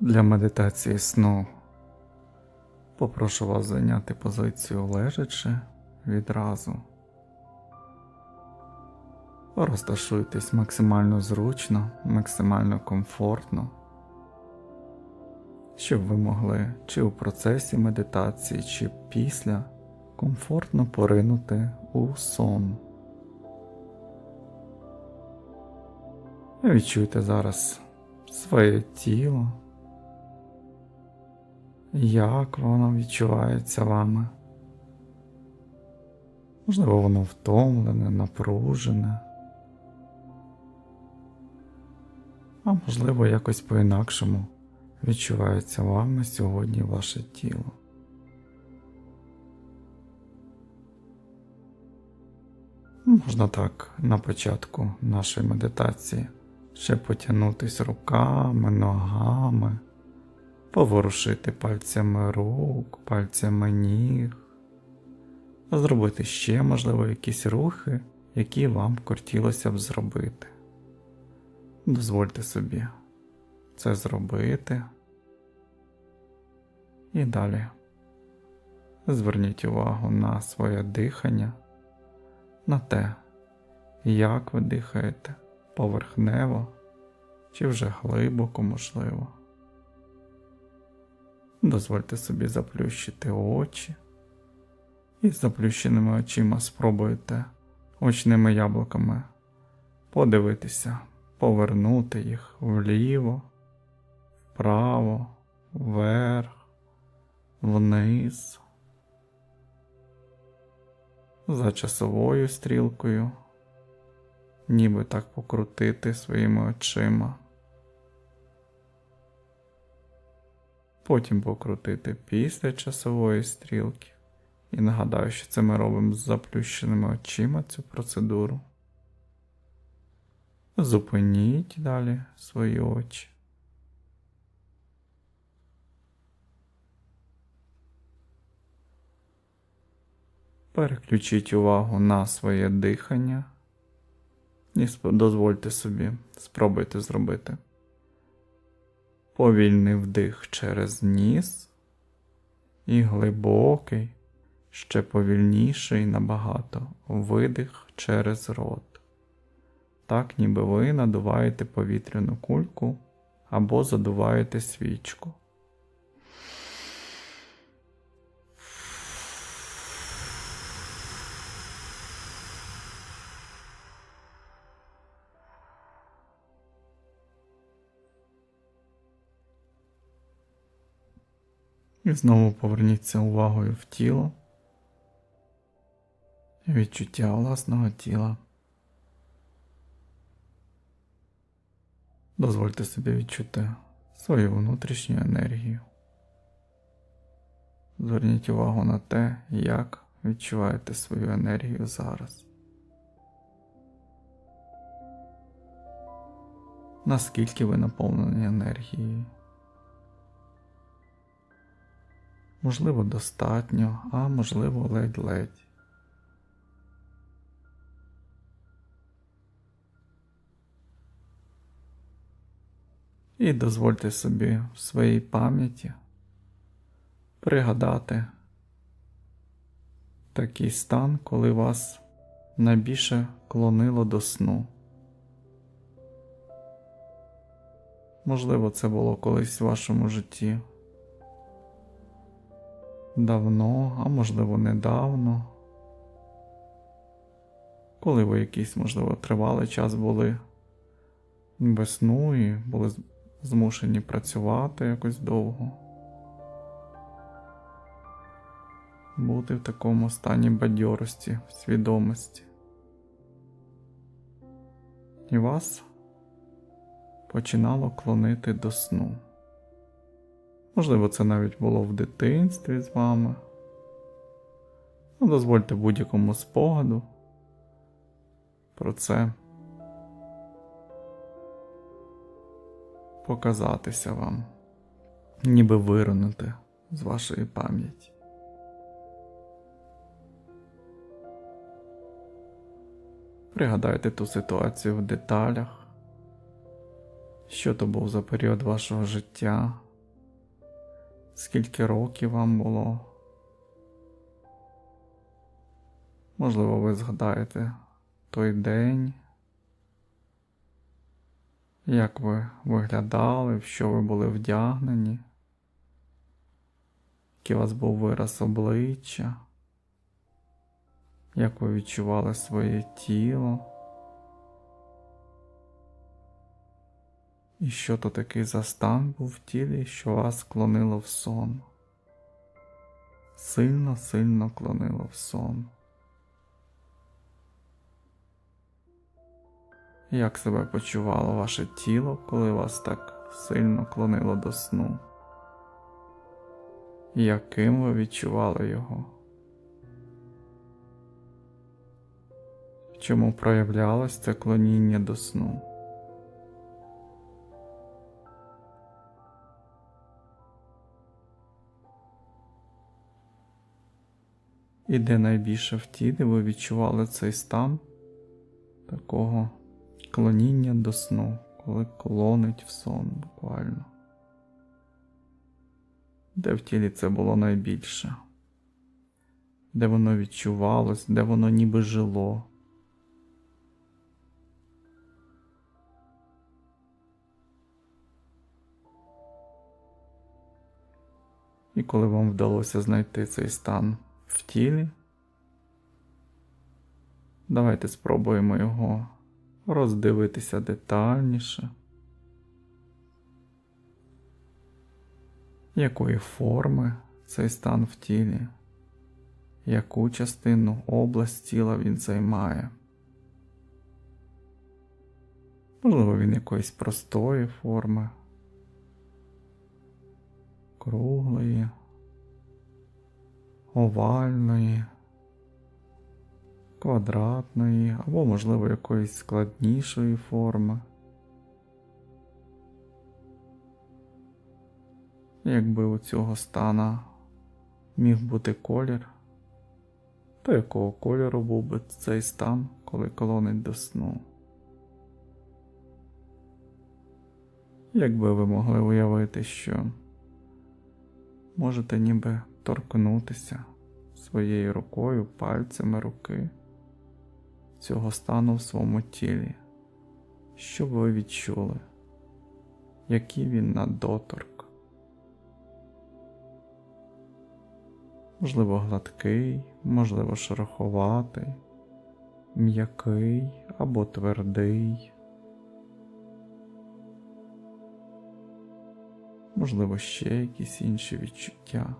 Для медитації сну попрошу вас зайняти позицію лежачи відразу. Розташуйтесь максимально зручно, максимально комфортно, щоб ви могли чи у процесі медитації, чи після комфортно поринути у сон. Відчуйте зараз своє тіло, як воно відчувається вами. Можливо, воно втомлене, напружене, а можливо, якось по-інакшому відчувається вами сьогодні ваше тіло. Можна так на початку нашої медитації ще потягнутись руками, ногами, поворушити пальцями рук, пальцями ніг, зробити ще, можливо, якісь рухи, які вам хотілося б зробити. Дозвольте собі це зробити. І далі зверніть увагу на своє дихання, на те, як ви дихаєте поверхнево чи вже глибоко можливо. Дозвольте собі заплющити очі і з заплющеними очима спробуйте очними яблуками подивитися, повернути їх вліво, вправо, вверх, вниз. За часовою стрілкою ніби так покрутити своїми очима. Потім покрутити після часової стрілки. І нагадаю, що це ми робимо з заплющеними очима цю процедуру. Зупиніть далі свої очі. Переключіть увагу на своє дихання. І дозвольте собі, спробуйте зробити. Повільний вдих через ніс і глибокий, ще повільніший набагато видих через рот. Так, ніби ви надуваєте повітряну кульку або задуваєте свічку. І знову поверніться увагою в тіло, відчуття власного тіла. Дозвольте собі відчути свою внутрішню енергію. Зверніть увагу на те, як відчуваєте свою енергію зараз. Наскільки ви наповнені енергією. Можливо, достатньо, а можливо, ледь-ледь. І дозвольте собі в своїй пам'яті пригадати такий стан, коли вас найбільше клонило до сну. Можливо, це було колись в вашому житті давно, а можливо недавно, коли ви якийсь, можливо, тривалий час були без сну і були змушені працювати якось довго. Бути в такому стані бадьорості, свідомості. І вас починало клонити до сну. Можливо, це навіть було в дитинстві з вами. Ну, дозвольте будь-якому спогаду про це показатися вам, ніби виронути з вашої пам'яті. Пригадайте ту ситуацію в деталях, що то був за період вашого життя, скільки років вам було. Можливо, ви згадаєте той день, як ви виглядали, в що ви були вдягнені, який у вас був вираз обличчя, як ви відчували своє тіло. І що то такий за стан був в тілі, що вас клонило в сон? Сильно, сильно клонило в сон. Як себе почувало ваше тіло, коли вас так сильно клонило до сну? Яким ви відчували його? Чому проявлялось це клоніння до сну? І де найбільше в тілі ви відчували цей стан такого клоніння до сну, коли клонить в сон буквально. Де в тілі це було найбільше? Де воно відчувалось, де воно ніби жило? І коли вам вдалося знайти цей стан в тілі, давайте спробуємо його роздивитися детальніше, якої форми цей стан в тілі, яку частину область тіла він займає. Можливо, він якоїсь простої форми, круглої, овальної квадратної або, можливо, якоїсь складнішої форми. Якби у цього стана міг бути колір, то якого кольору був би цей стан, коли колонить до сну? Якби ви могли уявити, що можете ніби торкнутися своєю рукою, пальцями руки цього стану в своєму тілі, що ви відчули, який він на доторк. Можливо, гладкий, можливо, шероховатий, м'який або твердий. Можливо, ще якісь інші відчуття.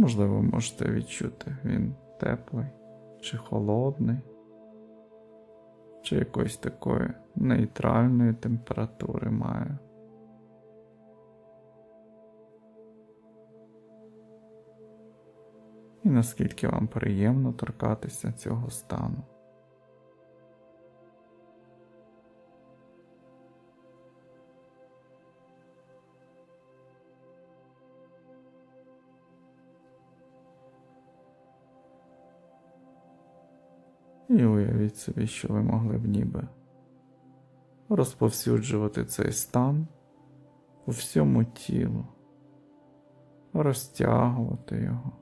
Можливо, можете відчути, він теплий чи холодний, чи якоїсь такої нейтральної температури має. І наскільки вам приємно торкатися цього стану. І уявіть собі, що ви могли б ніби розповсюджувати цей стан у всьому тілу, розтягувати його,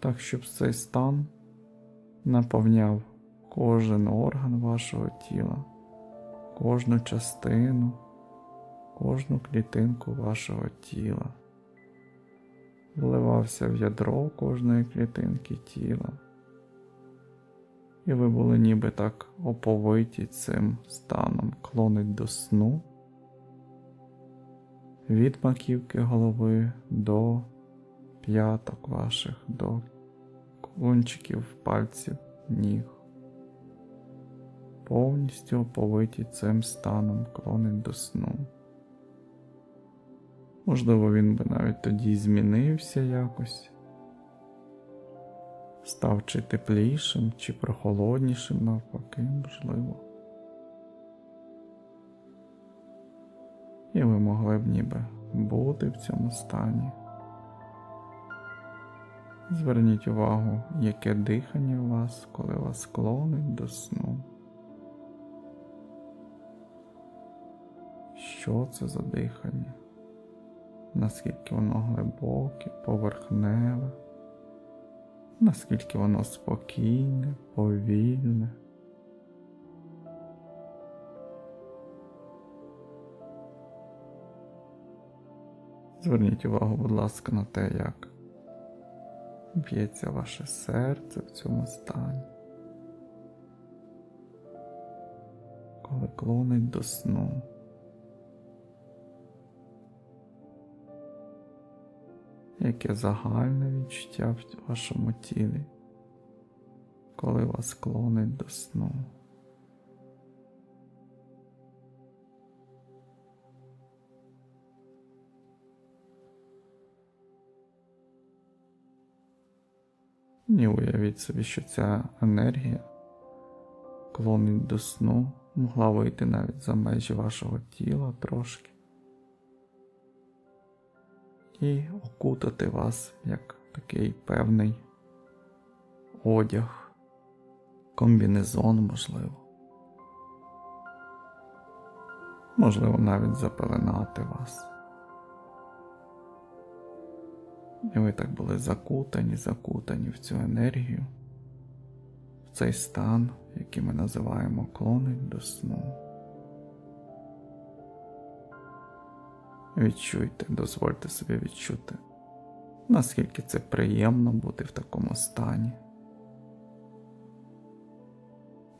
так, щоб цей стан наповняв кожен орган вашого тіла, кожну частину, кожну клітинку вашого тіла, вливався в ядро кожної клітинки тіла і ви були ніби так оповиті цим станом, клонить до сну, від маківки голови до п'яток ваших, до кончиків пальців ніг. Повністю оповиті цим станом клонить до сну. Можливо, він би навіть тоді змінився якось став чи теплішим, чи прохолоднішим навпаки, можливо. І ви могли б ніби бути в цьому стані. Зверніть увагу, яке дихання у вас, коли вас клонить до сну. що це за дихання, наскільки воно глибоке, поверхневе, наскільки воно спокійне, повільне. Зверніть увагу, будь ласка, на те, як б'ється ваше серце в цьому стані. Коли клонить до сну. Яке загальне відчуття в вашому тілі, коли вас клонить до сну. І уявіть собі, що ця енергія клонить до сну, могла вийти навіть за межі вашого тіла трошки і окутати вас як такий певний одяг, комбінезон, можливо. Можливо, навіть запеленати вас. І ви так були закутані, закутані в цю енергію, в цей стан, який ми називаємо клонить до сну. Відчуйте, дозвольте собі відчути, наскільки це приємно бути в такому стані,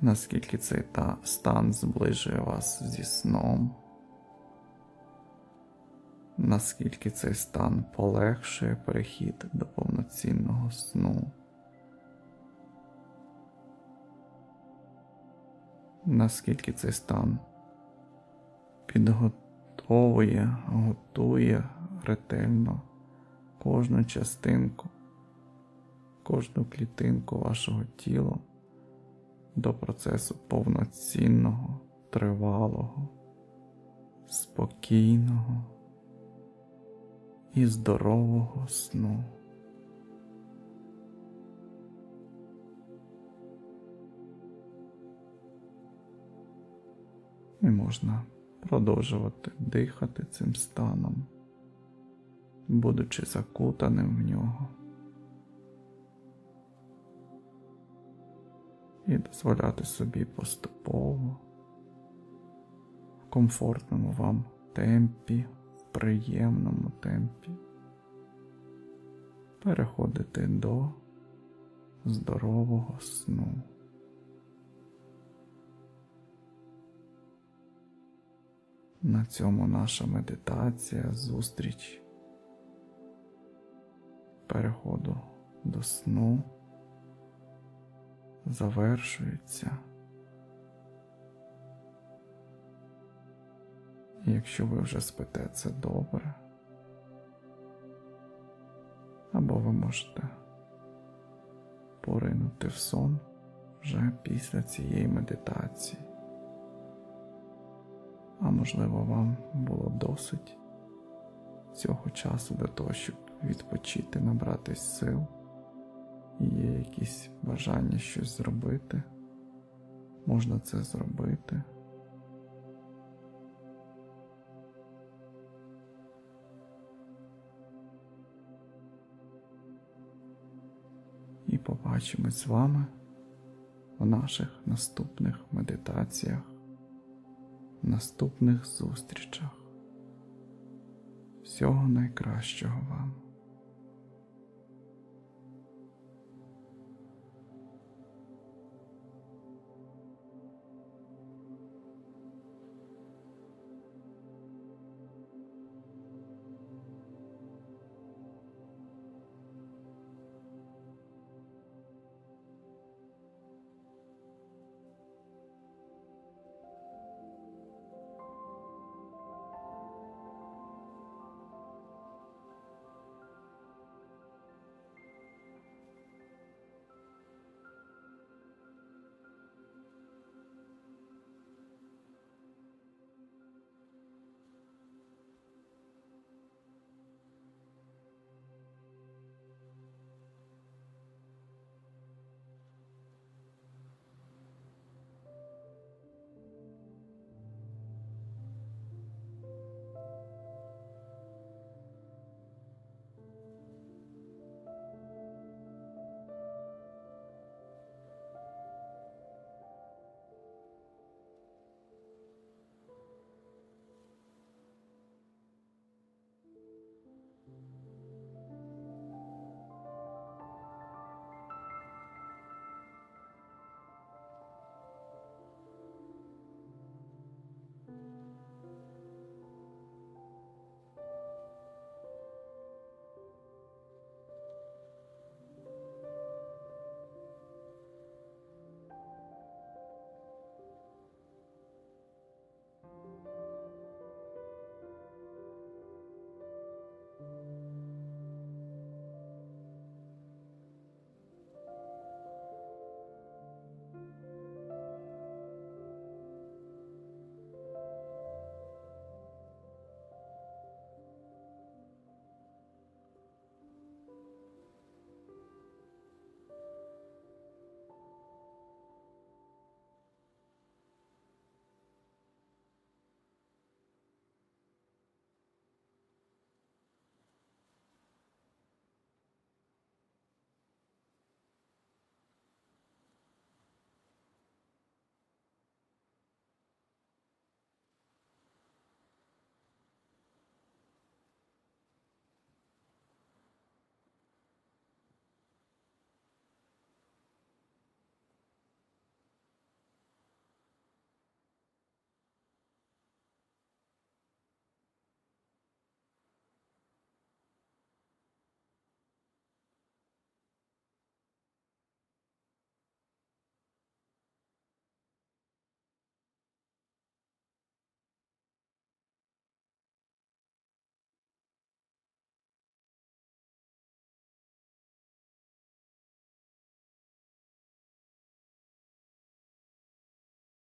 наскільки цей та стан зближує вас зі сном наскільки цей стан полегшує перехід до повноцінного сну. Наскільки цей стан підготовує, готує ретельно кожну частинку, кожну клітинку вашого тіла до процесу повноцінного, тривалого, спокійного і здорового сну. І можна продовжувати дихати цим станом, будучи закутаним в нього. І дозволяти собі поступово в комфортному вам темпі в приємному темпі переходити до здорового сну. На цьому наша медитація, зустріч переходу до сну завершується. Якщо ви вже спите це добре, або ви можете поринути в сон вже після цієї медитації. А можливо, вам було досить цього часу для того, щоб відпочити, набратись сил, і є якісь бажання щось зробити, можна це зробити. і побачимось з вами в наших наступних медитаціях, наступних зустрічах. Всього найкращого вам!